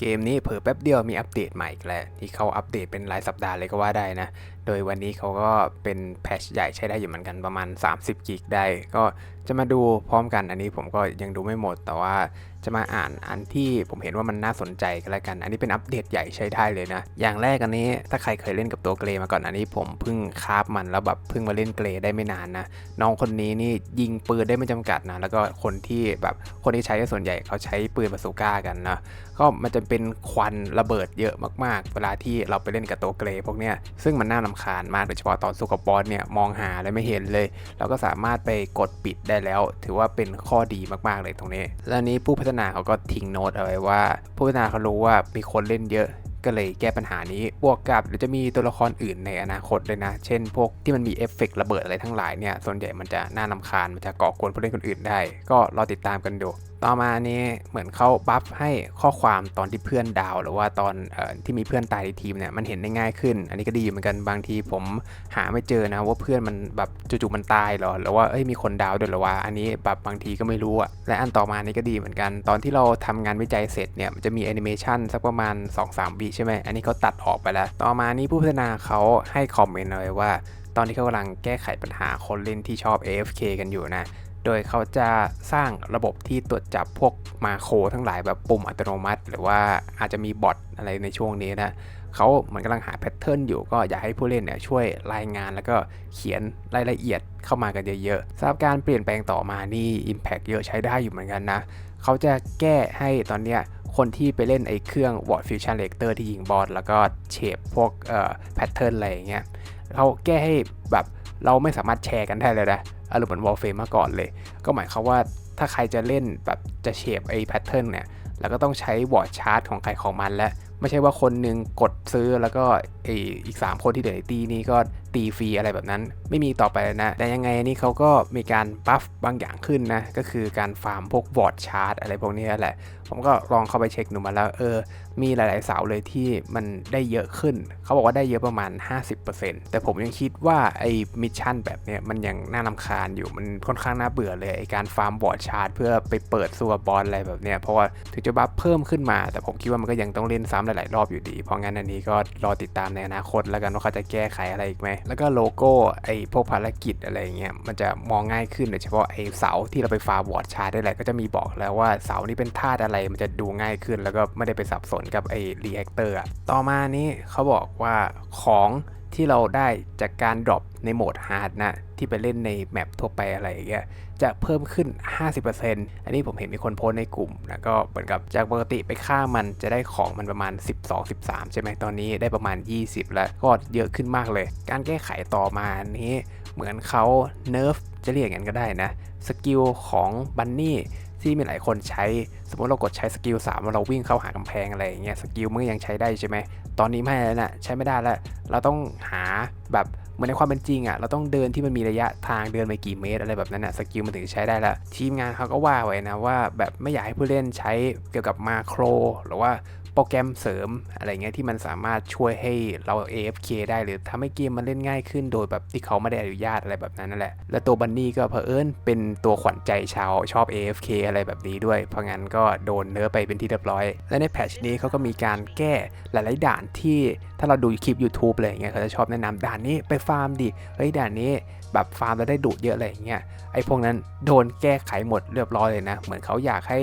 เกมนี้เผอแป๊บเดียวมีอัปเดตใหม่อีกแล้วที่เขาอัปเดตเป็นรายสัปดาห์เลยก็ว่าได้นะ โดยวันนี้เขาก็เป็นแพชใหญ่ใช้ได้อยู่เหมือนกันประมาณ 30 กิกได้ ก็จะมาดูพร้อมกันอันนี้ผมก็ยังดูไม่หมด แต่ว่า จะมาอ่านอันที่ผมเห็นว่ามันน่าสนใจกันแล้วกัน อันนี้เป็นอัปเดตใหญ่ใช้ได้เลยนะ อย่างแรกอันนี้ถ้าใครเคยเล่นกับตัวเกรมาก่อนอันนี้ผมเพิ่งคาบมันแล้วแบบเพิ่งมาเล่นเกรได้ไม่นานนะ น้องคนนี้นี่ยิงปืนได้ไม่จำกัดนะ แล้วก็คนที่แบบคนที่ใช้ส่วนใหญ่เขาใช้ปืนบาซูก้ากันนะ ก็มันจะเป็นควันระเบิดเยอะมากๆ เวลาที่เราไปเล่นกับตัวเกรพวกเนี้ย ซึ่งมันน่าลำคาญมากโดยเฉพาะตอนสู้กับบอสเนี่ยมองหาอะไรไม่เห็นเลย เราก็สามารถไปกดปิดได้แล้ว ถือว่าเป็นข้อดีมากๆเลยตรงนี้ และนี้ผู้พัฒนาเขาก็ทิ้งโน้ตเอาไว้ว่า ผู้พัฒนาเขารู้ว่ามีคนเล่นเยอะก็เลยแก้ปัญหานี้ บวกกับเดี๋ยวจะมีตัวละครอื่นในอนาคตเลยนะ เช่น พวกที่มันมีเอฟเฟกต์ระเบิดอะไรทั้งหลายเนี่ย ส่วนใหญ่มันจะน่าลำคาญ มันจะก่อกวนผู้เล่นคนอื่นได้ ก็รอติดตามกันดูต่อมานี้เหมือนเขาบัฟให้ข้อความตอนที่เพื่อนดาว หรือว่าตอนออที่มีเพื่อนตายในทีมเนี่ยมันเห็นได้ง่ายขึ้น อันนี้ก็ดีเหมือนกันบางทีผมหาไม่เจอนะว่าเพื่อนมันแบบจู่ๆมันตายหรอหรือว่าเอ้ยมีคนดาวด้วยหรอวะอันนี้แบบบางทีก็ไม่รู้อะและอันต่อมานี่ก็ดีเหมือนกัน ตอนที่เราทำงานวิจัยเสร็จเนี่ยมันจะมีแอนิเมชันสักประมาณ 2-3วิใช่ไหมอันนี้เขาตัดออกไปแล้ว ต่อมานี่ผู้พัฒนาเขาให้คอมเมนต์เอาไว้ว่าตอนที่เขากำลังแก้ไขปัญหาคนเล่นที่ชอบ AFK กันอยู่นะ โดยเขาจะสร้างระบบที่ตรวจจับพวกมาโครทั้งหลายแบบปุ่มอัตโนมัติ หรือว่าอาจจะมีบอทอะไรในช่วงนี้นะเขาเหมือนกำลังหาแพทเทิร์นอยู่ก็อยากให้ผู้เล่นเนี่ยช่วยรายงานแล้วก็เขียนรายละเอียดเข้ามากันเยอะๆสำหรับการเปลี่ยนแปลงต่อมานี่ Impact เยอะใช้ได้อยู่เหมือนกันนะเขาจะแก้ให้ตอนเนี้ยคนที่ไปเล่นไอ้เครื่อง Word Fusion Reactor ที่ยิงบอสแล้วก็เชฟพวกแพทเทิร์นอะไรอย่างเงี้ยเขาแก้ให้แบบ เราไม่สามารถแชร์กันได้เลยนะอารมณ์เหมือนวอลเฟมมาก่อนเลย ก็หมายความว่าถ้าใครจะเล่นแบบจะเชฟไอ้แพทเทิร์นเนี่ยแล้วก็ต้องใช้บอร์ดชาร์ตของใครของมันและไม่ใช่ว่าคนหนึ่งกดซื้อแล้วก็ไออีก 3 คนที่เหลือในตีนี้ก็ ตีฟรีอะไรแบบนั้น ไม่มีต่อไปแล้วนะ แต่ยังไงนี่เขาก็มีการบัฟบางอย่างขึ้นนะ ก็คือการฟาร์มพวกวอร์ดชาร์ตอะไรพวกนี้แหละ ผมก็ลองเข้าไปเช็คดูมาแล้วเออ มีหลายๆเสาเลยที่มันได้เยอะขึ้น เขาบอกว่าได้เยอะประมาณ 50%แต่ผมยังคิดว่าไอ้มิชชั่นแบบเนี้ยมันยังน่าลำคาญอยู่ มันค่อนข้างน่าเบื่อเลยไอ้การฟาร์มบอร์ดชาร์ตเพื่อไปเปิดซัวบอลอะไรแบบเนี้ย เพราะว่าถึงจะบัฟเพิ่มขึ้นมา แต่ผมคิดว่ามันก็ยังต้องเล่นซ้ำหลาย ๆ รอบอยู่ดี เพราะงั้นอันนี้ก็รอติดตามในอนาคตแล้วกันว่าเขาจะแก้ไขอะไรอีกไหมแล้วก็โลโก้ไอ้พวกภารกิจอะไรเงี้ยมันจะมองง่ายขึ้นโดยเฉพาะไอ้เสาที่เราไปฟาร์บอร์ดชาร์ดได้แหละก็จะมีบอกแล้วว่าเสานี้เป็นธาตุอะไรมันจะดูง่ายขึ้น แล้วก็ไม่ได้ไปสับสนกับไอ้รีแอคเตอร์ต่อมานี้เขาบอกว่าของ ที่เราได้จากการดรอปในโหมดฮาร์ดนะที่ไปเล่นในแมปทั่วไปอะไรอย่างเงี้ยจะเพิ่มขึ้น 50%อันนี้ผมเห็นมีคนโพสในกลุ่มนะก็เหมือนกับจากปกติไปฆ่ามันจะได้ของมันประมาณ 12-13 ใช่ไหมตอนนี้ได้ประมาณ 20 แล้วก็เยอะขึ้นมากเลย การแก้ไขต่อมานี้เหมือนเขาเนิร์ฟจะเรียกอย่างนั้นก็ได้นะสกิลของบันนี่ ที่มีหลายคนใช้ สมมติเรากดใช้สกิล3แล้วเราวิ่งเข้าหากำแพงอะไรอย่างเงี้ยสกิลมันยังใช้ได้ใช่ไหมตอนนี้ไม่แล้วนะใช้ไม่ได้แล้ว เราต้องหาแบบเหมือนในความเป็นจริงอะ่ะเราต้องเดินที่มันมีระยะทางเดินไปกี่เมตรอะไรแบบนั้นอะ่ะสกิลมันถึงจะใช้ได้ละทีมงานเขาก็ว่าไว้นะว่าแบบไม่อยากให้ผู้เล่นใช้เกี่ยวกับมาโคร หรือว่า โปรแกรมเสริมอะไรเงี้ยที่มันสามารถช่วยให้เรา AFK ได้หรือทำให้เกมมันเล่นง่ายขึ้นโดยแบบที่เขาไม่ได้อนุญาตอะไรแบบนั้นนั่นแหละ และตัวบันนี่ก็เผอิญเป็นตัวขวัญใจชาวชอบ AFK อะไรแบบนี้ด้วย เพราะงั้นก็โดนเนื้อไปเป็นที่เรียบร้อย และในแพทชนี้เขาก็มีการแก้หลายๆด่านที่ถ้าเราดูคลิป YouTube อะไรอย่างเงี้ยเขาจะชอบแนะนำด่านนี้ไปฟาร์มดิเฮ้ยด่านนี้แบบฟาร์มแล้วได้ดูดเยอะอะไรอย่างเงี้ยไอ้พวกนั้นโดนแก้ไขหมดเรียบร้อยเลยนะ เหมือนเขาอยากให้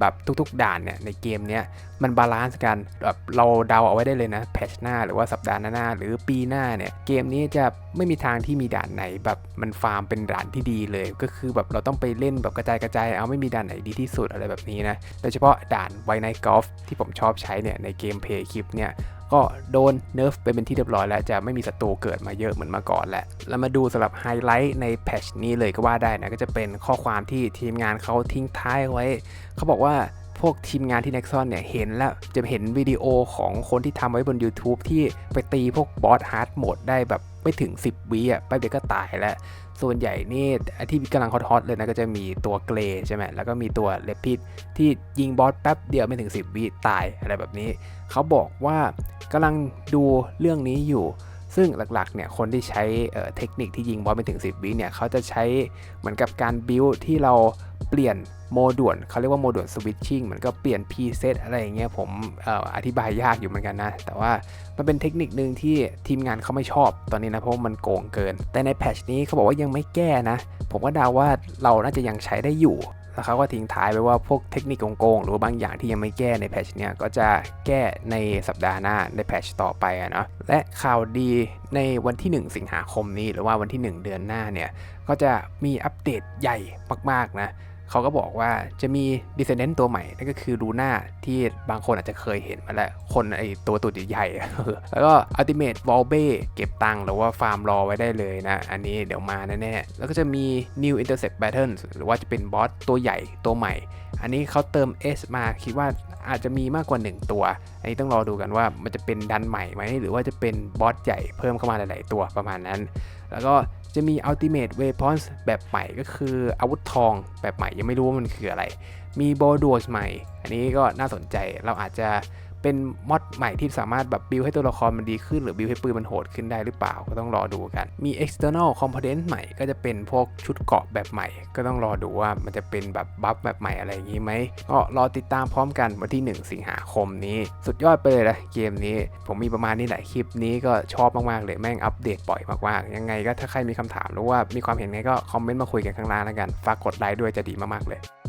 แบบทุกๆด่านเนี่ยในเกมเนี้ยมันบาลานซ์กันแบบเราเดาเอาไว้ได้เลยนะแพชหน้าหรือว่าสัปดาห์หน้าหรือปีหน้าเนี่ยเกมนี้จะไม่มีทางที่มีด่านไหนแบบมันฟาร์มเป็นด่านที่ดีเลย ก็คือแบบเราต้องไปเล่นแบบกระจายกระจายเอาไม่มีด่านไหนดีที่สุดอะไรแบบนี้นะโดยเฉพาะด่านไวไนกอล์ฟที่ผมชอบใช้เนี่ยในเกมเพย์คลิปเนี่ย ก็โดนเนิร์ฟไปเป็นที่เรียบร้อยแล้วจะไม่มีศัตรูเกิดมาเยอะเหมือนมาก่อนแหละแล้วมาดูสำหรับไฮไลท์ในแพทชนี้เลยก็ว่าได้นะก็จะเป็นข้อความที่ทีมงานเขาทิ้งท้ายไว้ เขาบอกว่าพวกทีมงานที่ Nexon เนี่ยเห็นแล้วจะเห็นวิดีโอของคนที่ทำไว้บน YouTube ที่ไปตีพวกบอสฮาร์ดโหมดได้แบบ ไม่ถึง 10วิอะแปเดียวก็ตายแล้ว ส่วนใหญ่นี่ที่กำลังฮอตๆเลยนะก็จะมีตัวเกรใช่ไหมแล้วก็มีตัวเลปิดที่ยิงบอสแป๊บเดียวไม่ถึง 10วิตายอะไรแบบนี้ เขาบอกว่ากำลังดูเรื่องนี้อยู่ ซึ่งหลักๆเนี่ยคนที่ใช้เทคนิคที่ยิงบอสไปถึง 10 วิเนี่ยเขาจะใช้เหมือนกับการบิวที่เราเปลี่ยนโมด่วนเขาเรียกว่าโมด่วนสวิตชิ่งเหมือนก็เปลี่ยนพีเซตอะไรอย่างเงี้ยผมออธิบายยากอยู่เหมือนกันนะ แต่ว่ามันเป็นเทคนิคหนึ่งที่ทีมงานเขาไม่ชอบตอนนี้นะ เพราะมันโกงเกิน แต่ในแพทชนี้เขาบอกว่ายังไม่แก้นะ ผมก็เดาว่าเราน่าจะยังใช้ได้อยู่ แล้วเขาก็ทิ้งท้ายไปว่าพวกเทคนิคโกงๆหรือว่าบางอย่างที่ยังไม่แก้ในแพชเนี้ยก็จะแก้ในสัปดาห์หน้าในแพชต่อไปอะเนาะและข่าวดีในวันที่ 1 สิงหาคมนี้หรือว่าวันที่ 1 เดือนหน้าเนี่ยก็จะมีอัปเดตใหญ่มากๆนะ เขาก็บอกว่าจะมีดิเซนเดนต์ตัวใหม่ นั่นก็คือลูน่าที่บางคนอาจจะเคยเห็นมาแล้ว คนไอตัวตัวใหญ่แล้วก็อัลติเมทวอลเบ้เก็บตังค์หรือว่าฟาร์มรอไว้ได้เลยนะ อันนี้เดี๋ยวมาแน่ๆ แล้วก็จะมี New Intercept Battles หรือว่าจะเป็นบอสตัวใหญ่ตัวใหม่ อันนี้เขาเติม S มาคิดว่าอาจจะมีมากกว่า 1 ตัว อันนี้ต้องรอดูกันว่ามันจะเป็นดันใหม่ไหม หรือว่าจะเป็นบอสใหญ่เพิ่มเข้ามาหลาย ๆ ตัวประมาณนั้น แล้วก็จะมี Ultimate Weapons แบบใหม่ก็คืออาวุธทองแบบใหม่ยังไม่รู้ว่ามันคืออะไร มีโบดูสใหม่ อันนี้ก็น่าสนใจเราอาจจะ เป็นมอดใหม่ที่สามารถแบบบิวให้ตัวละครมันดีขึ้น หรือบิวให้ปืนมันโหดขึ้นได้หรือเปล่าก็ต้องรอดูกัน มี external component ใหม่ก็จะเป็นพวกชุดเกราะแบบใหม่ ก็ต้องรอดูว่ามันจะเป็นแบบบัฟแบบใหม่อะไรอย่างนี้ไหมก็รอติดตามพร้อมกันวันที่ 1 สิงหาคมนี้ สุดยอดไปเลยนะเกมนี้ ผมมีประมาณนี้แหละคลิปนี้ก็ชอบมากๆเลยแม่งอัปเดตบ่อยมากๆยังไงก็ถ้าใครมีคำถามหรือว่ามีความเห็นไงก็คอมเมนต์มาคุยกันข้างล่างแล้วกันฝากกดไลค์ด้วยจะดีมากๆเลย